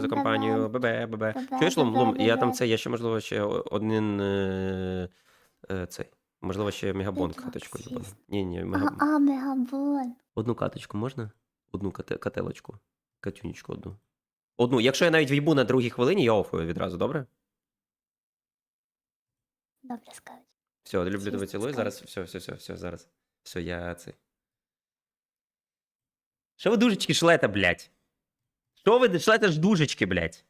Дякую за компанію. Бебе, бебе. Чуєш, Лум, Лум, я там це, я ще, можливо, ще один е, е, цей. Можливо, ще мегабон каточку. всі. Ні, ні, А, а, мегабон. Одну каточку можна? Одну кате... кателочку. Катюнечку одну. Одну. Якщо я навіть в'їбу на другій хвилині, я офую відразу, добре? Добре скажуть. Все, люблю тебе цілую. Зараз, все, все, все, все, зараз. Все, я цей. Що ви дужечки шлете, блядь? Що ви шлете ж дужечки, блядь?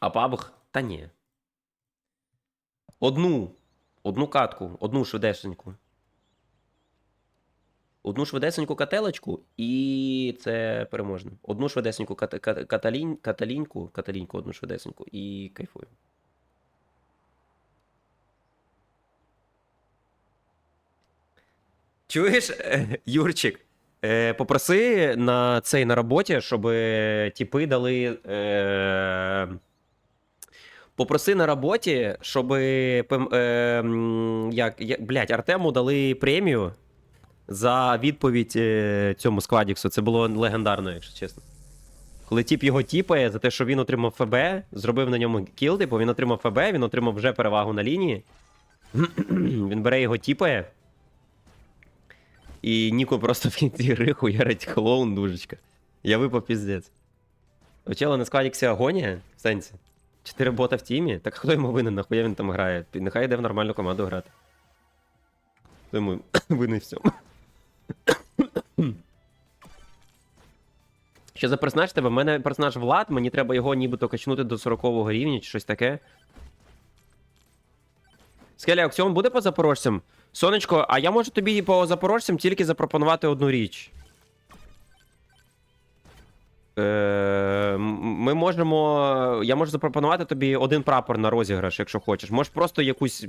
А пабг? Та ні. Одну. Одну катку, одну швидесеньку. Одну швидесеньку кателечку, і це переможно. Одну швидесеньку кат, кат, каталінь, каталіньку, каталіньку одну швидесеньку, і кайфую. Чуєш, е, Юрчик? Е, попроси на цей на роботі, щоб тіпи дали. Е, попроси на роботі, щоб е, як, блядь, Артему дали премію за відповідь е, цьому складіксу. Це було легендарно, якщо чесно. Коли тіп його тіпає за те, що він отримав ФБ, зробив на ньому кіл, типу він отримав ФБ, він отримав вже перевагу на лінії. він бере його тіпає. І Ніко просто в кінці гри хуярить клоун дужечка. Я випав піздець. Очела на складіксі агонія? В сенсі. Чотири бота в тімі? Так хто йому винен, нахуя він там грає? Нехай йде в нормальну команду грати. Хто йому винен в цьому. Що за персонаж тебе? У мене персонаж Влад, мені треба його нібито качнути до 40 рівня чи щось таке. Скеля, аукціон буде по запорожцям? Сонечко, а я можу тобі по запорожцям тільки запропонувати одну річ. Е, ми можемо. Я можу запропонувати тобі один прапор на розіграш, якщо хочеш. Можеш просто якусь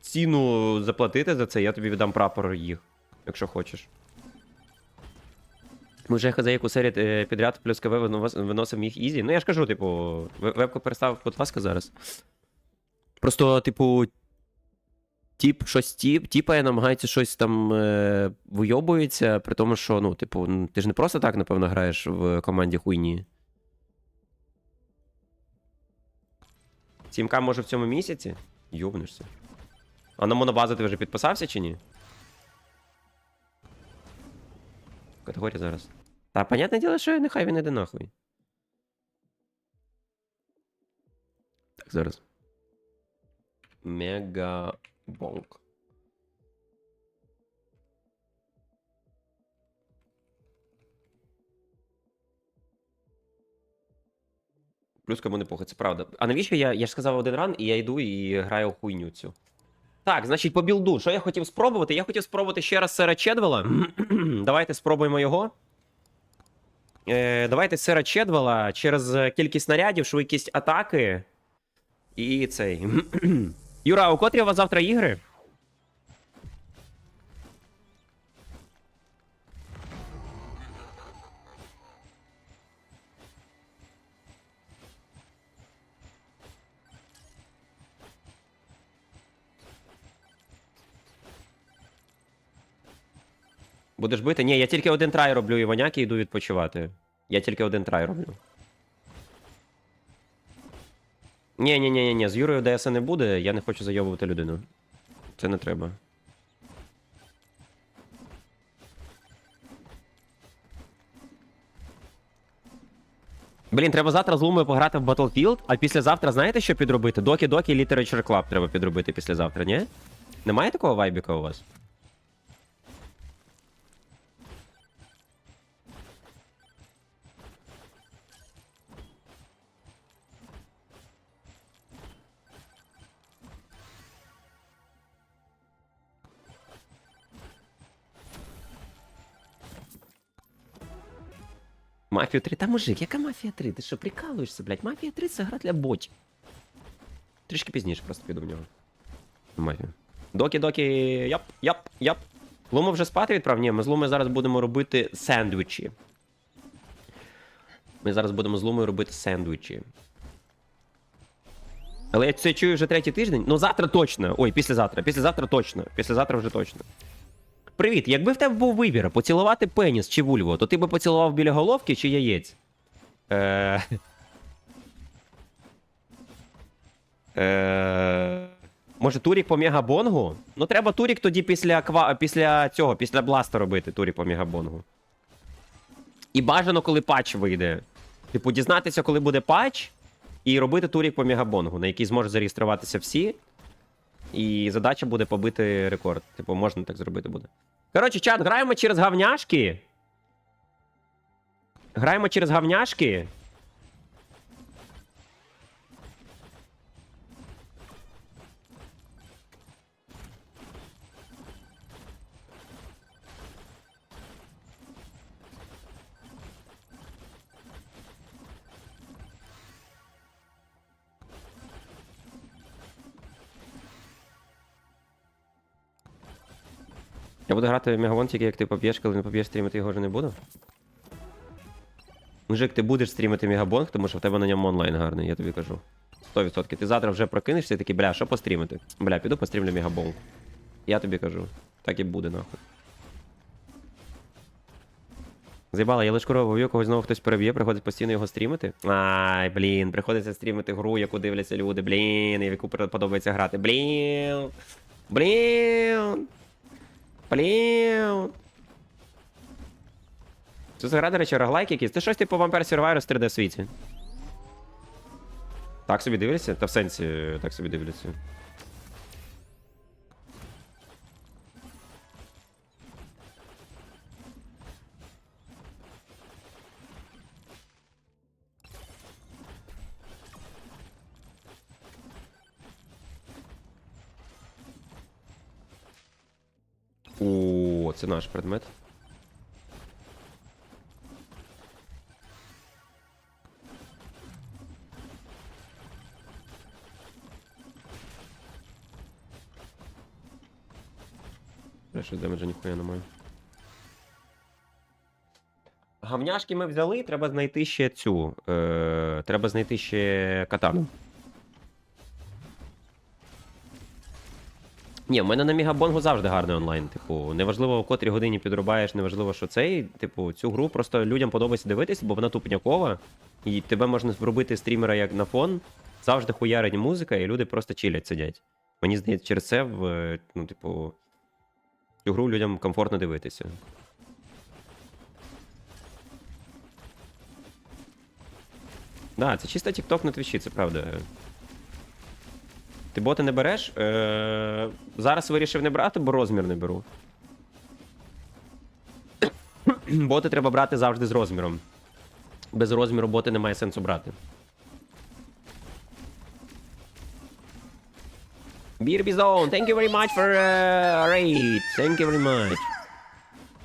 ціну заплатити за це, я тобі віддам прапор їх, якщо хочеш. Ми вже за яку серію е, підряд плюс КВ винос- виносимо їх ізі. Ну я ж кажу, типу, ве- вебку перестав, будь ласка, зараз. Просто, типу, тіп щось тіп, тіпає, намагається щось там е, вийобується, при тому, що, ну, типу, ти ж не просто так, напевно, граєш в команді хуйні. 7К може в цьому місяці? Йобнешся. А на монобазу ти вже підписався чи ні? Категорія зараз. Та, понятне діло, що нехай він іде нахуй. Так, зараз. Мегабонк. Плюс кому не похуй, це правда. А навіщо я. Я ж сказав один ран, і я йду і граю хуйню цю. Так, значить, по білду. Що я хотів спробувати? Я хотів спробувати ще раз сера Чедвела. Давайте спробуємо його. Е, давайте сера Чедвела через кількість снарядів, швидкість атаки. І цей. Юра, а у котрі у вас завтра ігри? Будеш бити? Ні, я тільки один трай роблю і воняки йду відпочивати. Я тільки один трай роблю. Ні, ні, ні, ні, з Юрою ДС не буде, я не хочу зайобувати людину. Це не треба. Блін, треба завтра з Лумою пограти в Battlefield, а післязавтра знаєте, що підробити? Докі-докі Literature Club треба підробити післязавтра, ні? Немає такого вайбіка у вас? Мафію 3. Та мужик, яка мафія 3? Ти що, прикалуєшся, блядь? Мафія 3 це гра для ботів. Трішки пізніше просто піду в нього. Мафію. Докі-докі. Яп, яп, яп. Луму вже спати відправ? Ні, ми з Лумою зараз будемо робити сендвічі. Ми зараз будемо з Лумою робити сендвічі. Але я це чую вже третій тиждень. Ну завтра точно. Ой, післязавтра. Післязавтра точно. Післязавтра вже точно. Привіт. Якби в тебе був вибір поцілувати пеніс чи вульву, то ти би поцілував біля головки чи яєць? Е... Е... Може, турік по мегабонгу? Ну, треба турік тоді після ква... після цього, після бласта робити турік по мегабонгу. І бажано, коли патч вийде. Типу, дізнатися, коли буде патч, і робити турік по мегабонгу, на який зможуть зареєструватися всі. І задача буде побити рекорд. Типу, можна так зробити буде. Коротше, чат, граємо через гавняшки. Граємо через гавняшки. Я буду грати в Мегавон тільки як ти поб'єш, коли не поб'єш стрімити його вже не буду. Мужик, ти будеш стрімити Мегабонг, тому що в тебе на ньому онлайн гарний, я тобі кажу. 100%. Ти завтра вже прокинешся і такий, бля, що пострімити? Бля, піду пострімлю Мегабонг. Я тобі кажу. Так і буде, нахуй. Заїбала, я лиш корову вб'ю, когось знову хтось переб'є, приходить постійно його стрімити. Ай, блін, приходиться стрімити гру, яку дивляться люди, блін, і в яку подобається грати. Блін. Блін. Блін. Це за гра, до речі, роглайк якийсь. Це щось типу Vampire Survivors 3D світі. Так собі дивляться? Та в сенсі так собі дивляться. О, це наш предмет. Щось демеджа ніхуя не маю. Гавняшки ми взяли, треба знайти ще цю. Е, треба знайти ще катану. Ні, в мене на Мігабонгу завжди гарний онлайн. Типу, неважливо, в котрій годині підрубаєш, неважливо, що цей. Типу, цю гру просто людям подобається дивитися, бо вона тупнякова. І тебе можна вробити стрімера як на фон. Завжди хуярить музика, і люди просто чилять сидять. Мені здається, через це в, ну, типу, цю гру людям комфортно дивитися. Да, це чисто TikTok на твічі, це правда. Ти боти не береш? Е, Зараз вирішив не брати, бо розмір не беру. боти треба брати завжди з розміром. Без розміру боти немає сенсу брати. Бірбі Zone, thank you very much for uh, raid. Thank you very much.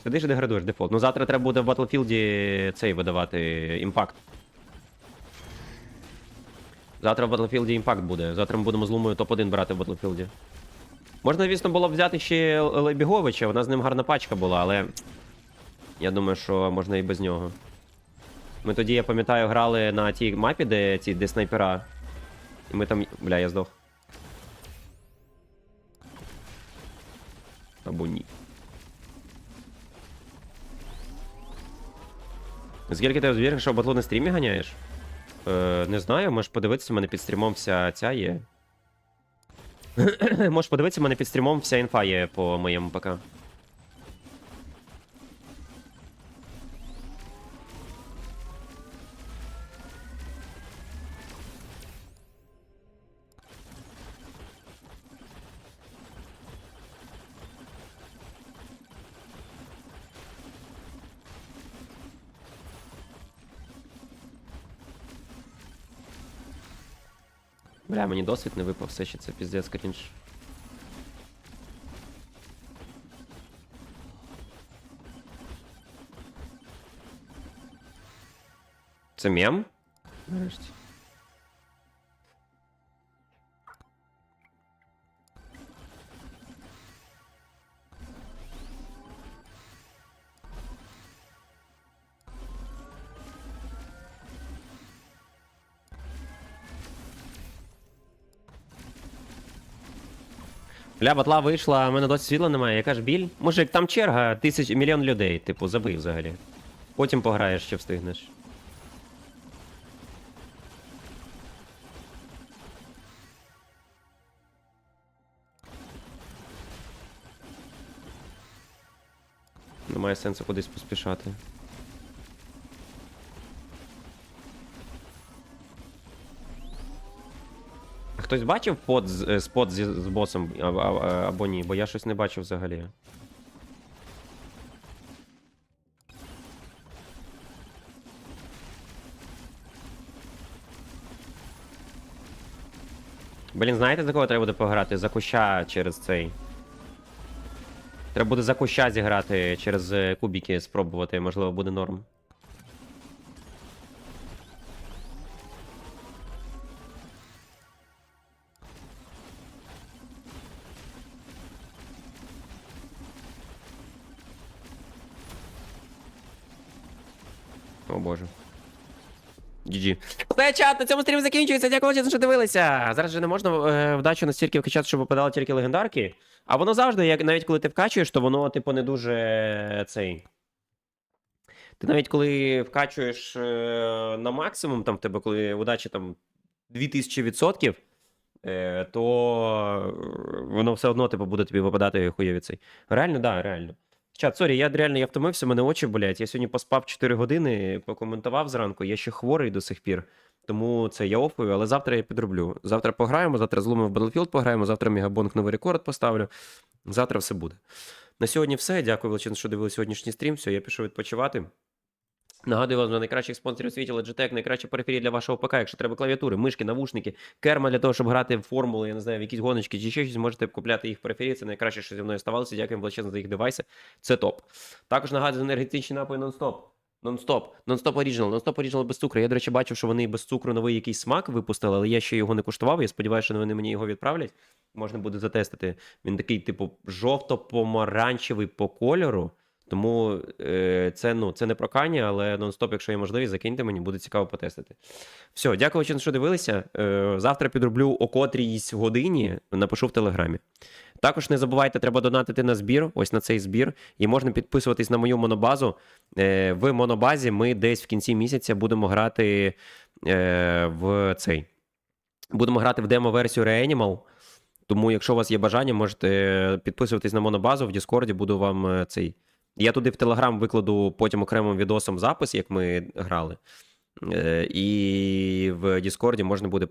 Сидиш і деградуєш, дефолт. Ну завтра треба буде в Battlefield цей видавати імпакт. Завтра в Battlefield Impact буде. Завтра ми будемо з Лумою топ-1 брати в Battlefield. Можна, звісно, було б взяти ще Лебіговича, вона з ним гарна пачка була, але. Я думаю, що можна і без нього. Ми тоді, я пам'ятаю, грали на тій мапі, де ці де снайпера. І ми там. Бля, я здох. Або ні. Скільки ти віриш, що в батлу на стрімі ганяєш? Е, не знаю, можеш подивитися, у мене під стрімом вся ця є. можеш подивитися, у мене під стрімом вся інфа є по моєму ПК. Бля, мені досвід не випав, все ще це піздець крінж. Це мем? Нарешті. Ля, батла вийшла, а в мене досі світла немає. Яка ж біль? Мужик, там черга, тисяч мільйон людей, типу, забий взагалі. Потім пограєш, що встигнеш. Немає сенсу кудись поспішати. Хтось бачив под, е, спот зі, з босом а- а- або ні, бо я щось не бачив взагалі. Блін, знаєте, за кого треба буде пограти? За куща через цей. Треба буде за куща зіграти через е, кубики спробувати, можливо, буде норм. О боже. GG. Все, чат, на цьому стрім закінчується. Дякую, величезно, що дивилися. Зараз же не можна е, вдачу настільки вкачати, щоб випадали тільки легендарки. А воно завжди, як навіть коли ти вкачуєш, то воно, типу, не дуже е, цей. Ти навіть коли вкачуєш е, на максимум, там в тебе, коли удача там 2000%, е, то е, воно все одно типу, буде тобі випадати хуєві цей. Реально, так, да, реально. Чат, сорі, я реально я втомився, мене очі болять. Я сьогодні поспав 4 години, покоментував зранку, я ще хворий до сих пір. Тому це я офую, але завтра я підроблю. Завтра пограємо, завтра з в Battlefield пограємо, завтра Мегабонг новий рекорд поставлю. Завтра все буде. На сьогодні все. Дякую величезно, що дивилися сьогоднішній стрім. Все, я пішов відпочивати. Нагадую вам найкращих спонсорів у світі Logitech, найкраща периферія для вашого ПК. Якщо треба клавіатури, мишки, навушники, керма для того, щоб грати в формули, я не знаю, в якісь гоночки чи ще щось, можете купляти їх в периферії. Це найкраще, що зі мною ставалося. Дякую величезно за їх девайси. Це топ. Також нагадую енергетичні напої нон-стоп. Нон-стоп, нон-стоп оріджинал, нон-стоп оріджинал без цукру. Я, до речі, бачив, що вони без цукру новий якийсь смак випустили, але я ще його не куштував. Я сподіваюся, що вони мені його відправлять. Можна буде затестити. Він такий, типу, жовто-помаранчевий по кольору. Тому е, це, ну, це не прокання, але нон-стоп, якщо є можливість, закиньте мені, буде цікаво потестити. Все, дякую, що дивилися. Е, завтра підроблю о котрійсь годині, напишу в телеграмі. Також не забувайте, треба донатити на збір, ось на цей збір, і можна підписуватись на мою монобазу. Е, в монобазі ми десь в кінці місяця будемо грати е, в цей. Будемо грати в демо-версію Reanimal. Тому, якщо у вас є бажання, можете підписуватись на монобазу в Діскорді, буду вам е, цей. Я туди в Телеграм викладу потім окремим відосом запис, як ми грали. Е, І в Діскорді можна буде